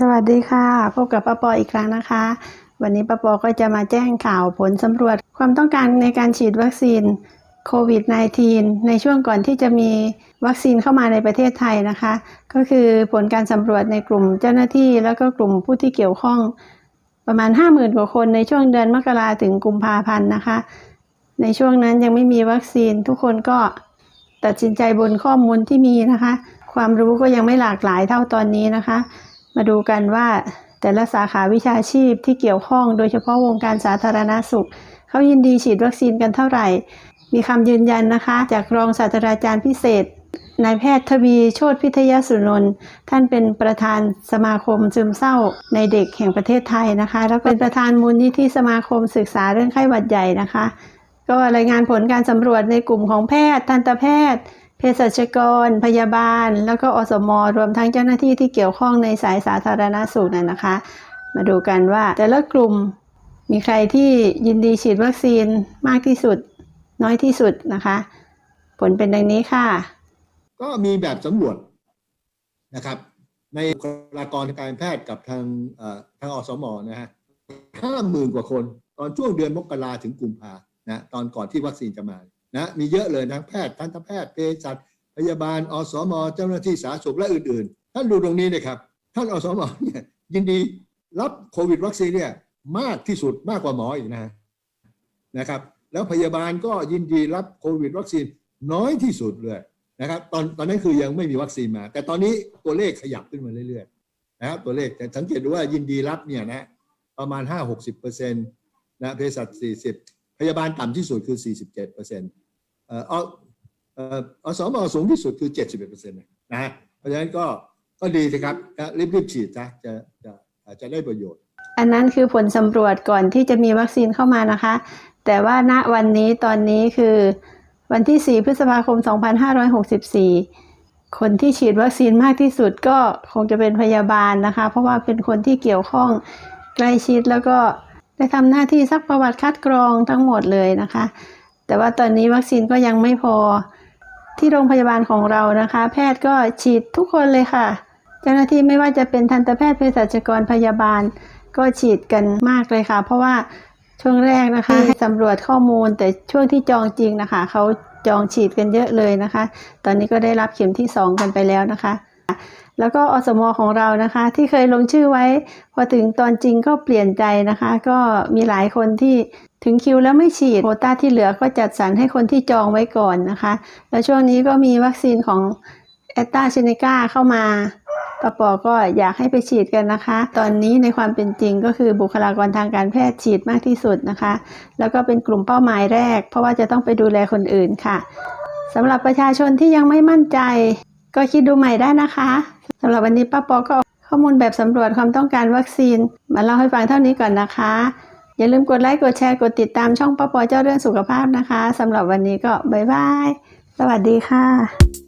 สวัสดีค่ะพบกับป้าปออีกครั้งนะคะ วันนี้ป้าปอก็จะมาแจ้งข่าวผลสำรวจความต้องการในการฉีดวัคซีนโควิด -19 ในช่วงก่อนที่จะมีวัคซีนเข้ามาในประเทศไทยนะคะ ก็คือผลการสำรวจในกลุ่มเจ้าหน้าที่ แล้วก็กลุ่มผู้ที่เกี่ยวข้อง ประมาณ 50,000 กว่าคนในช่วงเดือนมกราถึงกุมภาพันธ์นะคะ ในช่วงนั้นยังไม่มีวัคซีนทุกคนก็ตัดสินใจบนข้อมูลที่มีนะคะ ความรู้ก็ยังไม่หลากหลายเท่าตอนนี้นะคะ มาดูกันว่าแต่ละสาขาวิชาชีพที่เกี่ยวข้องโดยเฉพาะวงการสาธารณสุข เขายินดีฉีดวัคซีนกันเท่าไหร่ มีคำยืนยันนะคะ จากรองศาสตราจารย์พิเศษนายแพทย์ทวีโชติพิทยสุนนท์ท่านเป็นประธานสมาคมซึมเศร้าในเด็กแห่งประเทศไทยนะคะ แล้วเป็นประธานมูลนิธิสมาคมศึกษาเรื่องไข้หวัดใหญ่นะคะ ก็รายงานผลการสำรวจในกลุ่มของแพทย์ทันตแพทย์ เภสัชกร พยาบาล แล้วก็อสมรวมทั้งเจ้าหน้าที่ที่เกี่ยวข้องในสายสาธารณสุขน่ะนะคะ มาดูกันว่าแต่ละกลุ่มมีใครที่ยินดีฉีดวัคซีนมากที่สุด น้อยที่สุดนะคะ ผลเป็นดังนี้ค่ะ ก็มีแบบสำรวจนะครับ ในบุคลากรทางการแพทย์กับทางเอ่อทางอสมนะฮะห้าหมื่นกว่าคน ตอนช่วงเดือนมกราถึงกุมภานะตอนก่อนที่วัคซีนจะมา นะมีเยอะเลยทั้งแพทย์ทันตแพทย์เภสัชพยาบาลอสมเจ้าหน้าที่สาธารณสุขและอื่นๆท่านดูตรงนี้นะครับ ท่านอสมเนี่ยยินดีรับโควิดวัคซีนเนี่ยมากที่สุดมากกว่าหมออีกนะนะครับ แล้วพยาบาลก็ยินดีรับโควิดวัคซีนน้อยที่สุดเลยนะครับตอนตอนนั้นคือยังไม่มีวัคซีนมา แต่ตอนนี้ตัวเลขขยับขึ้นมาเรื่อยๆนะครับตัวเลขแต่สังเกตดูว่ายินดีรับเนี่ยนะประมาณ 5 60เปอร์เซ็นต์นะเภสัช40 พยาบาลต่ำที่สุดคือ 47เปอร์เซ็นต์ อ่ออเอ่ออสูงที่สุดคือ 71เปอร์เซ็นต์นะฮะเพราะฉะนั้นก็ก็ดีนะครับรีบรีบๆฉีดนะจะจะจะได้ประโยชน์ อันนั้นคือผลสำรวจก่อนที่จะมีวัคซีนเข้ามานะคะ แต่ว่าณวันนี้ตอนนี้คือวันที่ 4 พฤษภาคม 2564 คนที่ฉีดวัคซีนมากที่สุดก็คงจะเป็นพยาบาลนะคะ เพราะว่าเป็นคนที่เกี่ยวข้องใกล้ชิดแล้วก็ได้ทำหน้าที่ซักประวัติคัดกรองทั้งหมดเลยนะคะ แต่ว่าตอนนี้วัคซีนก็ยังไม่พอที่โรงพยาบาลของเรานะคะ แพทย์ก็ฉีดทุกคนเลยค่ะ เจ้าหน้าที่ไม่ว่าจะเป็นทันตแพทย์เภสัชกรพยาบาล ก็ฉีดกันมากเลยค่ะ เพราะว่าช่วงแรกนะคะให้สำรวจข้อมูลแต่ช่วงที่จองจริงนะคะเขาจองฉีดกันเยอะเลยนะคะ ตอนนี้ก็ได้รับเข็มที่ 2 กันไปแล้วนะคะ แล้วก็อสมของเรานะคะ ที่เคยลงชื่อไว้ พอถึงตอนจริงก็เปลี่ยนใจนะคะ ก็มีหลายคนที่ถึงคิวแล้วไม่ฉีดโควต้าที่เหลือก็จัดสรรให้คนที่จองไว้ก่อนนะคะ แล้วช่วงนี้ก็มีวัคซีนของแอตตาเซเนกาเข้ามาปปก็อยากให้ไปฉีดกันนะคะ ตอนนี้ในความเป็นจริงก็คือบุคลากรทางการแพทย์ฉีดมากที่สุดนะคะ แล้วก็เป็นกลุ่มเป้าหมายแรก เพราะว่าจะต้องไปดูแลคนอื่นค่ะสำหรับประชาชนที่ยังไม่มั่นใจ ก็คิดดูใหม่ได้นะคะสำหรับวันนี้ป้าปอก็ข้อมูลแบบสำรวจความต้องการวัคซีน มาเล่าให้ฟังเท่านี้ก่อนนะคะ อย่าลืมกดไลค์กดแชร์กดติดตามช่องป้าปอเจ้าเรื่องสุขภาพนะคะสำหรับวันนี้ก็บ๊ายบาย สวัสดีค่ะ